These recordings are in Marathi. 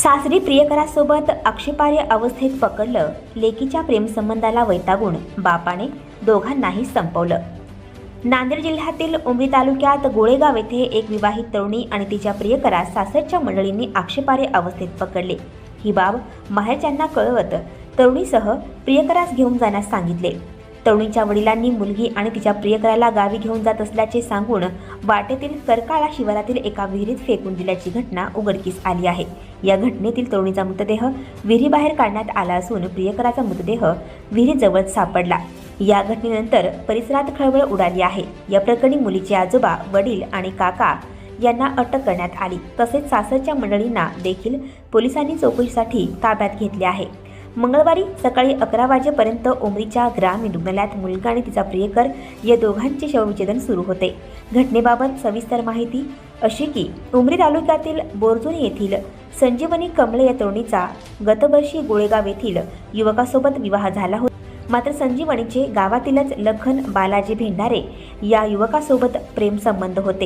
सासरी प्रियकरासोबत आक्षेपार्ह अवस्थेत पकडलं लेकीच्या प्रेमसंबंधाला वैतागून बापाने दोघांनाही संपवलं. नांदेड जिल्ह्यातील उमरी तालुक्यात गोळेगाव येथे एक विवाहित तरुणी आणि तिच्या प्रियकरास सासरच्या मंडळींनी आक्षेपार्ह अवस्थेत पकडले. ही बाब माहेरच्यांना कळवत तरुणीसह प्रियकरास घेऊन जाण्यास सांगितले. तरुणीच्या वडिलांनी मुलगी आणि तिच्या प्रियकराला गावी घेऊन जात असल्याचे सांगून वाटेतील करकाळा शिवारातील एका विहिरीत फेकून दिल्याची घटना उघडकीस आली आहे. या घटनेतील तरुणीचा मृतदेह विहिरीबाहेर काढण्यात आला असून प्रियकराचा मृतदेह विहिरीजवळ सापडला. या घटनेनंतर परिसरात खळबळ उडाली आहे. या प्रकरणी मुलीचे आजोबा वडील आणि काका यांना अटक करण्यात आली. तसेच सासरच्या मंडळींना देखील पोलिसांनी चौकशीसाठी ताब्यात घेतले आहे. मंगळवारी सकाळी अकरा वाजेपर्यंत ओमरीच्या ग्रामीण रुग्णालयात मुलगा आणि तिचा प्रियकर या दोघांचे शवविच्छेदन सुरू होते. घटनेबाबत सविस्तर माहिती अशी की उमरी तालुक्यातील बोरजुनी येथील संजीवनी कमळे या तरुणीचा गतवर्षी गोळेगाव येथील युवकासोबत विवाह झाला होता. मात्र संजीवनीचे गावातीलच लखन बालाजी भेंडारे या युवकासोबत प्रेमसंबंध होते.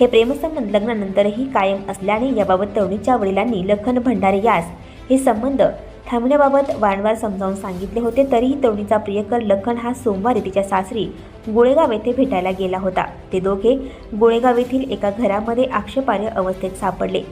हे प्रेमसंबंध लग्नानंतरही कायम असल्याने याबाबत तरुणीच्या वडिलांनी लखन भंडारे यास हे संबंध थांबण्याबाबत वारंवार समजावून सांगितले होते. तरीही तरुणीचा प्रियकर लखन हा सोमवारी तिच्या सासरी गोळेगाव येथे भेटायला गेला होता. ते दोघे गोळेगाव येथील एका घरामध्ये आक्षेपार्ह अवस्थेत सापडले.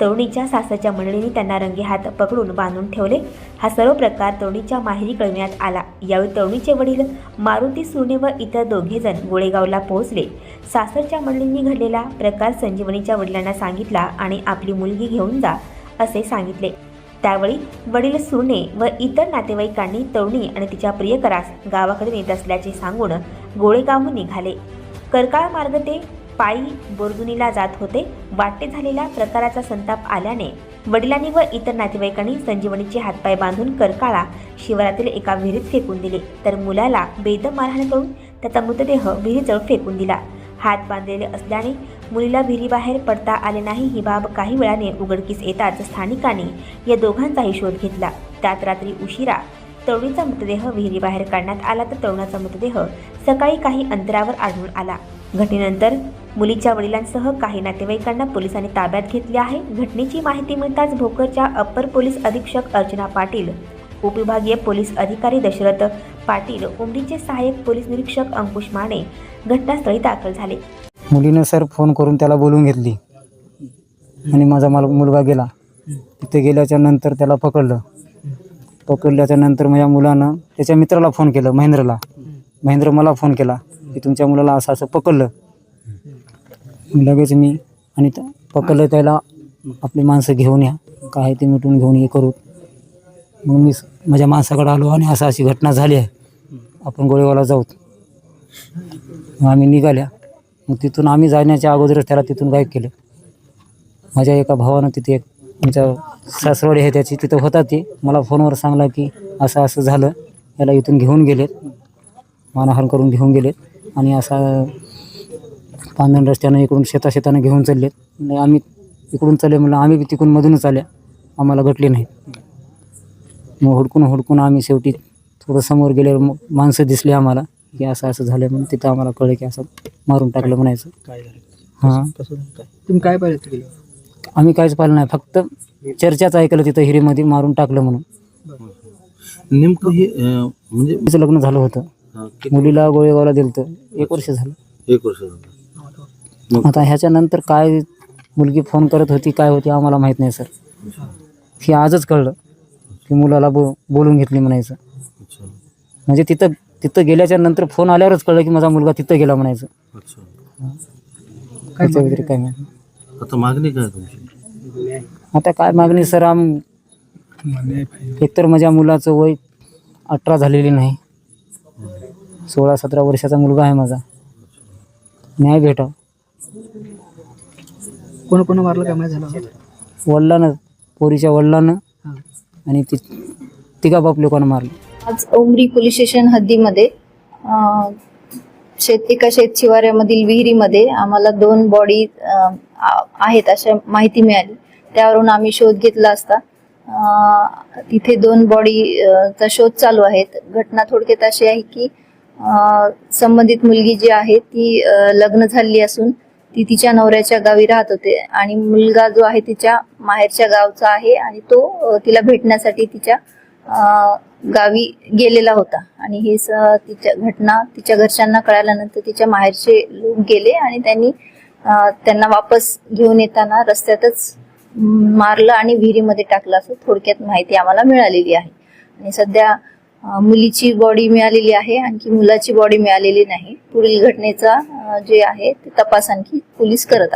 तरुणीच्या सासरच्या मंडळींनी त्यांना रंगे हात पकडून बांधून ठेवले. हा सर्व प्रकार तरुणीच्या माहेरी कळविण्यात आला. यावेळी तरुणीचे वडील मारुती सुर्णे व इतर दोघेजण गोळेगावला पोहोचले. सासरच्या मंडळींनी घडलेला प्रकार संजीवनीच्या वडिलांना सांगितला आणि आपली मुलगी घेऊन जा असे सांगितले. त्यावेळी वडील सुरणे व इतर नातेवाईकांनी तरुणी आणि तिच्या प्रियकरास गावाकडे नेत असल्याचे सांगून गोळेगावहून निघाले. करकाळ मार्ग ते पायी बोरदुनीला जात होते. वाटते झालेल्या प्रकाराचा संताप आल्याने वडिलांनी व इतर नातेवाईकांनी संजीवनीचे हातपाय बांधून करकाळा शिवारातील एका विहिरीत फेकून दिले. तर मुलाला बेदम मारहाण करून त्याचा मृतदेह विहिरीजवळ फेकून दिला. हात बांधलेले असल्याने मुलीला विहिरीबाहेर पडता आले नाही ही बाब काही वेळाने उघडकीस येताच स्थानिकांनी या दोघांचाही शोध घेतला. त्यात रात्री उशिरा तरुणीचा मृतदेह विहिरीबाहेर काढण्यात आला तर तरुणाचा मृतदेह सकाळी काही अंतरावर आढळून आला. घटनेनंतर मुलीच्या वडिलांसह काही नातेवाईकांना पोलिसांनी ताब्यात घेतले आहे. घटनेची माहिती मिळताच भोकरच्या अप्पर पोलीस अधीक्षक अर्चना पाटील उपविभागीय पोलीस अधिकारी दशरथ पाटील उमरीचे सहाय्यक पोलीस निरीक्षक अंकुश माने घटनास्थळी दाखल झाले. मुलीनं सर फोन करून त्याला बोलून घेतली. आणि माझा मला मुलगा गेला. तिथे गेल्याच्यानंतर त्याला पकडलं. पकडल्याच्या नंतर माझ्या मुलानं त्याच्या मित्राला फोन केलं महेंद्रला. महेंद्र मला फोन केला की तुमच्या मुलाला असं असं पकडलं. लगेच मी आणि पकडलं त्याला आपली माणसं घेऊन या. काय ते मिटून घेऊन हे करू. मग मी स- माझ्या माणसाकडे आलो आणि असं अशी घटना झाली आहे. आपण गोळेवाला जाऊ. मग आम्ही निघाल्या. मग तिथून आम्ही जाण्याच्या अगोदरच त्याला तिथून गायब केलं. माझ्या एका भावानं तिथे एक आमच्या सासरवाडी आहे त्याची तिथं होता ते. मला फोनवर सांगला की असं असं झालं. याला इथून घेऊन गेलेत. मानहान करून घेऊन गेलेत. आणि असा पांधन रस्त्यानं इकडून शेता शेतानं घेऊन चाललेत. आणि आम्ही इकडून चालले म्हणलं आम्ही बी तिकडून मधूनच आल्या. आम्हाला घटले नाही मग हुडकून हुडकून आम्ही शेवटी थोडं समोर गेल्यावर मग माणसं दिसली आम्हाला की असं असं झालं म्हणून तिथं आम्हाला कळलं की असं मारून टाकलं म्हणायचं. काय झालं? हां. कसं काय? तुम्ही काय पाहिलं तिकडे आम्ही काहीच पाहिलं नाही फक्त चर्चाच ऐकलं तिथं हिरीमध्ये मारून टाकलं म्हणून. नेमकं हे अं, म्हणजे तिचं लग्न झालं होतं. किती- मुलीला गोळेगावला दिलं तर एक वर्ष झालं. एक वर्ष झालं. आता ह्याच्यानंतर काय मुलगी फोन करत होती काय होती आम्हाला माहीत नाही सर. हे आजच कळलं. की मुलाला बो बोलून घेतली म्हणायचं. अच्छा. म्हणजे तिथं तिथं गेल्याच्यानंतर फोन आल्यावरच कळलं की माझा मुलगा तिथं गेला म्हणायचं. अच्छा. त्याच्या व्यतिरिक्त काय नाही. आता मागणी काय आहे तुमची? आता काय मागणी सर आम एकतर माझ्या मुलाचं वय अठरा झालेली नाही. सोळा सतरा वर्षाचा मुलगा आहे माझा. न्याय भेटाव. कोण कोण मारलं? काय माहिती झालं? वडिलानं पोरीच्या वडिलानं आणि ती तिघा बाप लोकांना मारलं. आज उमरी पोलीस स्टेशन हद्दीमध्ये शेत एका शेत शिवाऱ्यामधील विहिरीमध्ये आम्हाला दोन बॉडी आहेत अशा माहिती मिळाली. त्यावरून आम्ही शोध घेतला असता. तिथे दोन बॉडी चा शोध चालू आहेत. घटना थोडक्यात अशी आहे की संबंधित मुलगी जी आहे ती लग्न झालेली असून ती तिच्या नवऱ्याच्या गावी राहत होते. आणि मुलगा जो आहे तिच्या माहेरच्या गावचा आहे आणि तो तिला भेटण्यासाठी तिच्या गावी गेलेला होता. आणि ही स- तिच्या घटना तिच्या घरच्यांना कळाल्यानंतर तिच्या माहेरचे लोक गेले आणि त्यांनी त्यांना वापस घेऊन येताना रस्त्यातच मारलं आणि विहिरीमध्ये टाकलं असं थोडक्यात माहिती आम्हाला मिळालेली आहे. आणि सध्या मुलीची बॉडी मिळालेली आहे आणखी मुलाची बॉडी मिळालेली नाही. पुढील घटनेचा जे आहे ते तपास आणखी पोलीस करत आहे